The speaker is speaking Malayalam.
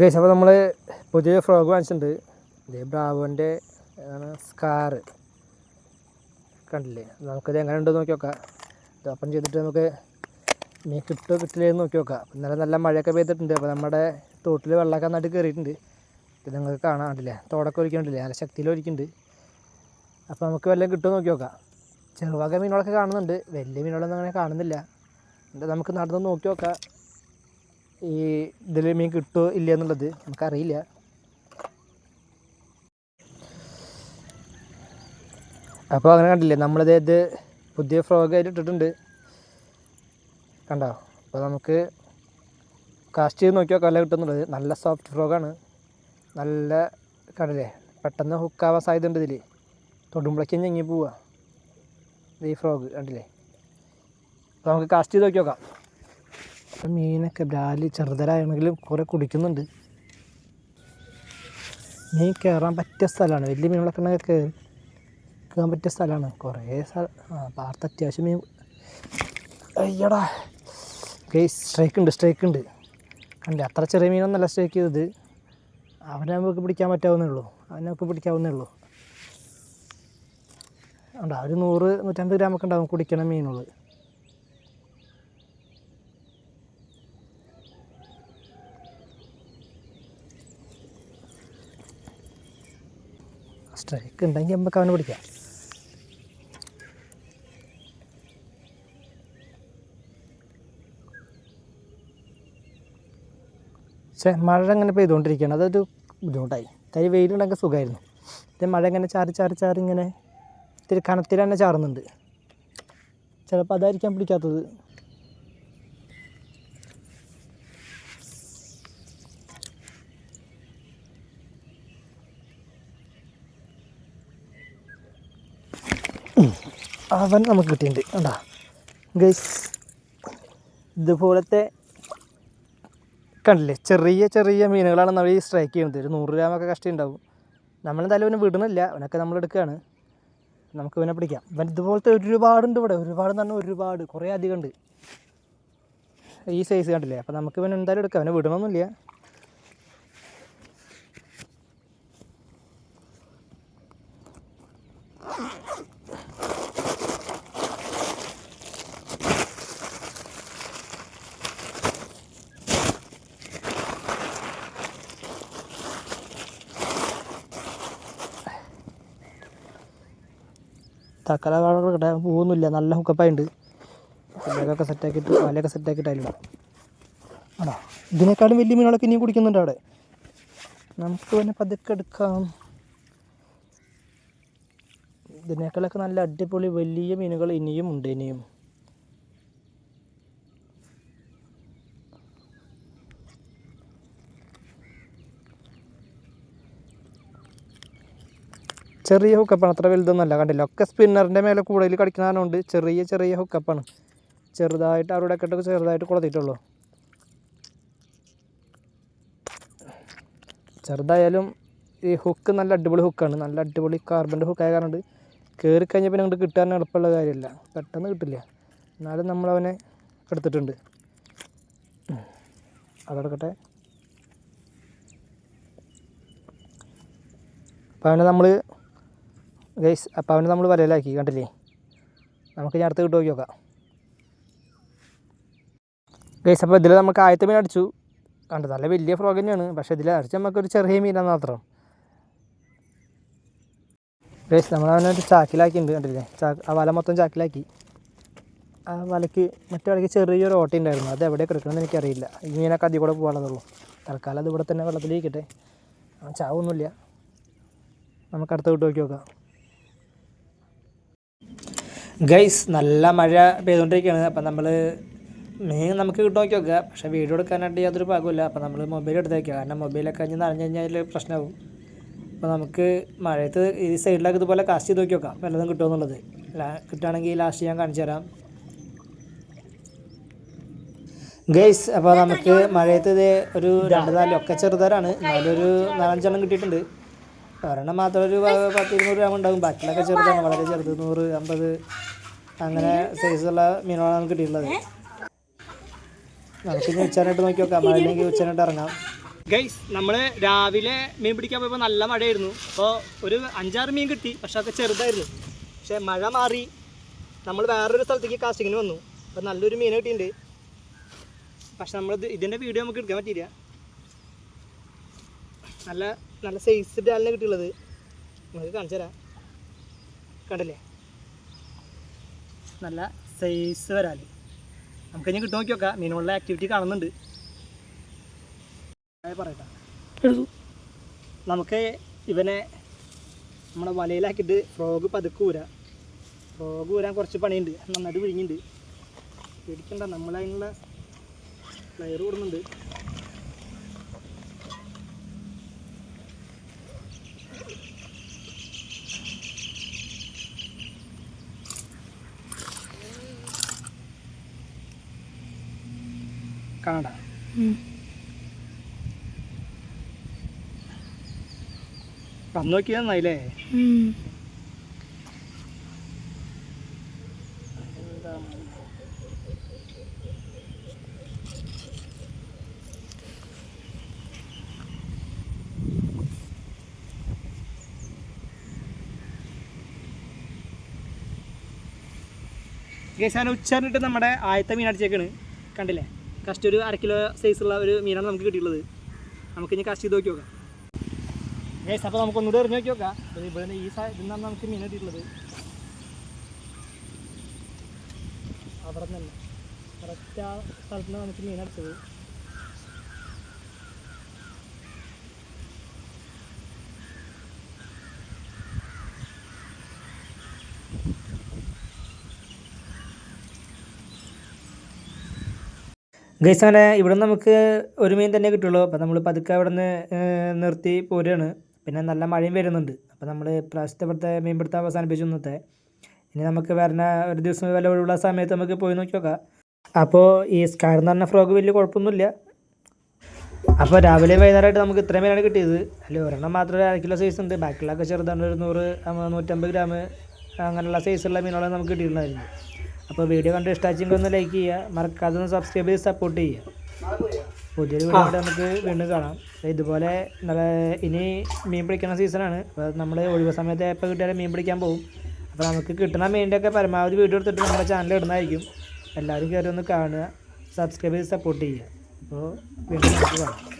ഗൈസ് അപ്പോൾ നമ്മൾ പുതിയ ഫ്രോഗ് വാങ്ങിച്ചിട്ടുണ്ട്. ഇത് ബ്രാവോന്റെ സ്കാറ് കണ്ടില്ലേ? നമുക്കിത് എങ്ങനെ ഉണ്ടെന്ന് നോക്കി നോക്കാം. ഇത് ഓപ്പൺ ചെയ്തിട്ട് നമുക്ക് മീൻ കിട്ടുമോ കിട്ടില്ലേ എന്ന് നോക്കി നോക്കാം. ഇന്നലെ നല്ല മഴയൊക്കെ പെയ്തിട്ടുണ്ട്. അപ്പോൾ നമ്മുടെ തോട്ടിൽ വെള്ളമൊക്കെ നന്നായിട്ട് കയറിയിട്ടുണ്ട്. ഇത് നിങ്ങൾക്ക് കാണാൻ തോടൊക്കെ ഒലിക്കുന്നുണ്ടല്ലേ? നല്ല ശക്തിയിൽ ഒലിക്കുന്നുണ്ട്. അപ്പോൾ നമുക്ക് വല്ലതും കിട്ടുമോ നോക്കി നോക്കാം. ചെറുവക മീനുകളൊക്കെ കാണുന്നുണ്ട്. വലിയ മീനുകളൊന്നും അങ്ങനെ കാണുന്നില്ല. എന്താ നമുക്ക് നടന്ന് നോക്കി നോക്കാം. ഈ ഇതിൽ മീൻ കിട്ടുമോ ഇല്ല എന്നുള്ളത് നമുക്കറിയില്ല. അപ്പോൾ അങ്ങനെ കണ്ടില്ലേ നമ്മളിത് ഇത് പുതിയ ഫ്രോഗ് ആയിട്ട് ഇട്ടിട്ടുണ്ട്. കണ്ടോ? അപ്പോൾ നമുക്ക് കാസ്റ്റ് ചെയ്ത് നോക്കി നോക്കാം കിട്ടുന്നുള്ളത്. നല്ല സോഫ്റ്റ് ഫ്രോഗാണ് നല്ല കണ്ടില്ലേ പെട്ടെന്ന് ഹുക്കാവാൻ സാധ്യത ഉണ്ട് ഇതിൽ തൊടുമ്പളക്കും ഞെങ്ങി പോവുക ഈ ഫ്രോഗ് കണ്ടില്ലേ? അപ്പോൾ നമുക്ക് കാസ്റ്റ് ചെയ്ത് നോക്കി നോക്കാം. ഇപ്പം മീനൊക്കെ ബ്രാലി ചെറുതരാണെങ്കിലും കുറേ കുടിക്കുന്നുണ്ട്. മീൻ കയറാൻ പറ്റിയ സ്ഥലമാണ്. വലിയ മീനുകളൊക്കെ ഉണ്ടെങ്കിൽ കയറി കയറാൻ പറ്റിയ സ്ഥലമാണ്. കുറേ സ്ഥലം ആ പാർത്ത് അത്യാവശ്യം മീൻ. അയ്യടാ. ഗെയ് സ്ട്രൈക്ക് ഉണ്ട് സ്ട്രൈക്ക് ഉണ്ട്. കണ്ടേ അത്ര ചെറിയ മീനൊന്നല്ല സ്ട്രൈക്ക് ചെയ്തത്. അവനെ നമുക്ക് പിടിക്കാൻ പറ്റാവുന്നേ ഉള്ളൂ. അവനെ നമുക്ക് പിടിക്കാവുന്നേ ഉള്ളൂ. ഉണ്ടോ ഒരു നൂറ് നൂറ്റമ്പത് ഗ്രാമൊക്കെ ഉണ്ടാവും കുടിക്കണ മീനുകൾ. സ്ട്രൈക്ക് ഉണ്ടെങ്കിൽ നമുക്ക് അവനെ പിടിക്കാം. പക്ഷേ മഴ ഇങ്ങനെ പെയ്തുകൊണ്ടിരിക്കുകയാണ് അതൊരു ബുദ്ധിമുട്ടായി. തരി വെയിലുണ്ടെങ്കിൽ സുഖമായിരുന്നു ഇത് മഴ ഇങ്ങനെ ചാറി ചാറി ചാറി ഇങ്ങനെ ഇത്തിരി കണത്തിൽ തന്നെ ചാറുന്നുണ്ട്. ചിലപ്പോൾ അതായിരിക്കാം പിടിക്കാത്തത്. അവൻ നമുക്ക് കിട്ടിയിട്ടുണ്ട്. കണ്ടാ? ഗൈസ് ഇതുപോലത്തെ കണ്ടില്ലേ? ചെറിയ ചെറിയ മീനുകളാണ് നമ്മൾ ഈ സ്ട്രൈക്ക് ചെയ്യുന്നത്. ഒരു നൂറ് ഗ്രാമൊക്കെ കഷ്ടം ഉണ്ടാവും. നമ്മളെന്തായാലും അവനെ വിടണില്ല അവനൊക്കെ നമ്മൾ എടുക്കുകയാണ്. നമുക്ക് ഇവനെ പിടിക്കാം. ഇവൻ ഇതുപോലത്തെ ഒരുപാടുണ്ട് ഇവിടെ. ഒരുപാട് എന്ന് പറഞ്ഞാൽ ഒരുപാട്. കുറേ അധികം ഉണ്ട്. ഈ സൈസ് കണ്ടില്ലേ? അപ്പോൾ നമുക്ക് ഇവൻ എന്തായാലും എടുക്കാം. അവനെ വിടണമൊന്നുമില്ല. തക്കല വാഴകൾ കിട്ടാൻ പോകുന്നില്ല നല്ല ഹുക്കപ്പായുണ്ട് ബാഗൊക്കെ സെറ്റാക്കിയിട്ട് വലയൊക്കെ സെറ്റാക്കിയിട്ട് അതിലിടാം. ആണോ? ഇതിനേക്കാളും വലിയ മീനുകളൊക്കെ ഇനിയും കുടിക്കുന്നുണ്ട് അവിടെ? നമുക്ക് പിന്നെ പതുക്കെ എടുക്കാം. ഇതിനേക്കാളൊക്കെ നല്ല അടിപൊളി വലിയ മീനുകൾ ഇനിയും ഉണ്ട് ഇനിയും. ചെറിയ ഹുക്കപ്പാണ് അത്ര വലുതൊന്നുമല്ല. കണ്ടില്ല? ഒക്കെ സ്പിന്നറിന്റെ മേലെ കൂടുതൽ കളിക്കുന്നതുകൊണ്ട് ചെറിയ ചെറിയ ഹുക്കപ്പാണ് ചെറുതായിട്ട് അവരുടെ ഒക്കെ ചെറുതായിട്ട് കുളത്തിയിട്ടുള്ളൂ. ചെറുതായാലും ഈ ഹുക്ക് നല്ല അടിപൊളി ഹുക്കാണ് നല്ല അടിപൊളി കാർബണിന്റെ ഹുക്കായ കാരണം കയറി കഴിഞ്ഞാൽ പിന്നെ അങ്ങോട്ട് കിട്ടാൻ എളുപ്പമുള്ള കാര്യമില്ല. പെട്ടെന്ന് കിട്ടില്ല. എന്നാലും നമ്മളവനെ എടുത്തിട്ടുണ്ട്. അതെടുക്കട്ടെ അപ്പോൾ അവനെ നമ്മൾ ഗൈസ് അപ്പോൾ അവനെ നമ്മൾ വലയിലാക്കി കണ്ടില്ലേ? നമുക്ക് ഇനി അടുത്ത് കിട്ടു നോക്കി നോക്കാം. ഗൈസ് അപ്പോൾ ഇതിൽ നമുക്ക് ആദ്യത്തെ മീൻ അടിച്ചു. കണ്ടു നല്ല വലിയ ഫ്രോഗ് തന്നെയാണ്. പക്ഷേ ഇതിൽ അടിച്ച് നമുക്കൊരു ചെറിയ മീനാണ് മാത്രം. ഗൈസ് നമ്മൾ അവനെ ചാക്കിലാക്കിയിട്ടുണ്ട് കണ്ടില്ലേ? ചാക്ക് ആ വല മൊത്തം ചാക്കിലാക്കി. ആ വലയ്ക്ക് മറ്റേ വലയ്ക്ക് ചെറിയൊരു ഓട്ടം ഉണ്ടായിരുന്നു. അത് എവിടെ കിടക്കണമെന്ന് എനിക്കറിയില്ല. ഈ മീനൊക്കെ അതിൽ കൂടെ പോകാനുള്ളതുള്ളൂ തൽക്കാലം അത് ഇവിടെ തന്നെ വെള്ളത്തിലിരിക്കട്ടെ. ചാവൊന്നുമില്ല. നമുക്ക് അടുത്ത വിട്ട് നോക്കി നോക്കാം. ഗൈസ് നല്ല മഴ പെയ്തുകൊണ്ടിരിക്കുകയാണ്. അപ്പം നമ്മൾ മീൻ നമുക്ക് കിട്ടും നോക്കി നോക്കുക പക്ഷേ വീഡിയോ എടുക്കാനായിട്ട് യാതൊരു ഭാഗമില്ല അപ്പം നമ്മൾ മൊബൈൽ എടുത്തേക്കുക കാരണം മൊബൈലൊക്കെ കഴിഞ്ഞ് നനഞ്ഞു കഴിഞ്ഞാൽ പ്രശ്നമാവും. അപ്പോൾ നമുക്ക് മഴയത്ത് ഈ സൈഡിലൊക്കെ ഇതുപോലെ കാസ്റ്റ് ചെയ്ത് നോക്കി നോക്കാം. വല്ലതും കിട്ടുമെന്നുള്ളത് കിട്ടുകയാണെങ്കിൽ ലാസ്റ്റ് ഞാൻ കാണിച്ചു തരാം. ഗൈസ് അപ്പോൾ നമുക്ക് മഴയത്ത് ഇത് ഒരു രണ്ട് നാല് ഒക്കെ ചെറുതരാണ്. എന്നാലൊരു നാലഞ്ചെണ്ണം കിട്ടിയിട്ടുണ്ട്. ഒരെണ്ണം മാത്രം ഒരു പത്ത് ഇരുന്നൂറ് ഗ്രാം ഉണ്ടാകും ബാക്കിയുള്ളതൊക്കെ ചെറുതാണ്. വളരെ ചെറുത്. നൂറ് അമ്പത് അങ്ങനെ സൈസുള്ള മീനുകളാണ് നമുക്ക് കിട്ടിയിട്ടുള്ളത്. നമുക്ക് ഇനി ഉച്ചാനായിട്ട് നോക്കി. നോക്കാം മഴയില്ലെങ്കിൽ ഉച്ചാനായിട്ട് ഇറങ്ങാം. ഗൈസ് നമ്മൾ രാവിലെ മീൻ പിടിക്കാൻ പോയപ്പോൾ നല്ല മഴയായിരുന്നു. അപ്പോൾ ഒരു അഞ്ചാറ് മീൻ കിട്ടി. പക്ഷെ അതൊക്കെ ചെറുതായിരുന്നു. പക്ഷേ മഴ മാറി. നമ്മൾ വേറൊരു സ്ഥലത്തേക്ക് കാസ്റ്റിങ്ങിന് വന്നു. അപ്പോൾ നല്ലൊരു മീൻ കിട്ടിയിട്ടുണ്ട്. പക്ഷെ നമ്മൾ ഇതിന്റെ വീഡിയോ നമുക്ക് എടുക്കാൻ പറ്റിയില്ല. നല്ല നല്ല സൈസ് ഡാലിനെ കിട്ടിയുള്ളത്? നിങ്ങൾക്ക് കാണിച്ചു തരാം. കണ്ടില്ലേ? നല്ല സൈസ് വരാൽ. നമുക്ക് ഇനി കിട്ടും നോക്കി നോക്കാം മീനുകളുടെ ആക്ടിവിറ്റി കാണുന്നുണ്ട് പറയട്ടെ. നമുക്ക് ഇവനെ നമ്മുടെ വലയിലാക്കിയിട്ട് ഫ്രോഗ് പതുക്കെ ഊരാം. ഫ്രോഗ് ഊരാൻ കുറച്ച് പണിയുണ്ട്. നന്നായിട്ട് വിഴിഞ്ഞുണ്ട് പേടിക്കണ്ട നമ്മളതിനുള്ള പ്ലെയർ കൂടുന്നുണ്ട് കാണണ്ട വന്നു നോക്കിയാൽ നന്നായില്ലേ? ഗൈസാന ഉച്ചറിഞ്ഞിട്ട് നമ്മുടെ ആയത്തെ മീൻ അടിച്ചേക്കണ്. കണ്ടില്ലേ? കസ്റ്റ് ഒരു അര കിലോ സൈസുള്ള ഒരു മീനാണ് നമുക്ക് കിട്ടിയിട്ടുള്ളത്. നമുക്ക് ഇനി കസ്റ്റ് ചെയ്ത് നോക്കി. നോക്കാം ഗൈസ് അപ്പോൾ നമുക്ക് ഒന്നുകൂടെ എറിഞ്ഞ് നോക്കി. നോക്കാം ഇവിടെ ഈ നിന്നാണ് നമുക്ക് മീൻ കിട്ടിയിട്ടുള്ളത്. അവിടെ നിന്ന് കറക്റ്റ് ആ സ്ഥലത്ത് നിന്ന് നമുക്ക് മീൻ അടിച്ചത്. ഗൈസ് അങ്ങനെ ഇവിടെ നമുക്ക് ഒരു മീൻ തന്നെ കിട്ടുള്ളൂ. അപ്പോൾ നമ്മൾ പതുക്കെ അവിടെ നിന്ന് നിർത്തി പോരുകയാണ്. പിന്നെ നല്ല മഴയും വരുന്നുണ്ട്. അപ്പോൾ നമ്മൾ പ്രാവശ്യത്തെ ഇവിടുത്തെ മീൻ പിടുത്തം അവസാനിപ്പിച്ചു ഇന്നത്തെ. ഇനി നമുക്ക് വരുന്ന ഒരു ദിവസം വല്ല ഒഴിവുള്ള സമയത്ത് നമുക്ക് പോയി നോക്കി നോക്കാം. അപ്പോൾ ഈ സ്കാർ എന്ന് പറഞ്ഞ ഫ്രോഗ് വലിയ കുഴപ്പമൊന്നുമില്ല. അപ്പോൾ രാവിലെ വൈകുന്നേരമായിട്ട് നമുക്ക് ഇത്രയും മീനാണ് കിട്ടിയത്. അല്ല ഒരെണ്ണം മാത്രമേ അര കിലോ സൈസ് ഉണ്ട്. ബാക്കിയുള്ളതൊക്കെ ചെറുതാണ്. ഒരു നൂറ് നൂറ്റമ്പത് ഗ്രാം അങ്ങനെയുള്ള സൈസുള്ള മീനുകളാണ് നമുക്ക് കിട്ടിയിട്ടുണ്ടായിരുന്നു അപ്പോൾ വീഡിയോ കണ്ട് ഇഷ്ടമാച്ചെങ്കിൽ ഒന്ന് ലൈക്ക് ചെയ്യുക. മറക്കാതെ ഒന്ന് സബ്സ്ക്രൈബ് ചെയ്ത് സപ്പോർട്ട് ചെയ്യുക. പുതിയൊരു വീഡിയോ നമുക്ക് വീണ്ടും കാണാം. ഇതുപോലെ ഇനി മീൻ പിടിക്കുന്ന സീസണാണ് അപ്പോൾ നമ്മൾ ഒഴിവ് സമയത്ത് എപ്പോൾ കിട്ടിയാലും മീൻ പിടിക്കാൻ പോകും അപ്പോൾ നമുക്ക് കിട്ടുന്ന മീനിന്റെ ഒക്കെ പരമാവധി വീഡിയോ എടുത്തിട്ട് നമ്മുടെ ചാനൽ ഇടുന്നതായിരിക്കും. എല്ലാവരും കയറി ഒന്ന് കാണുക. സബ്സ്ക്രൈബ് ചെയ്ത് സപ്പോർട്ട് ചെയ്യുക. അപ്പോൾ വീണ്ടും നമുക്ക് കാണാം.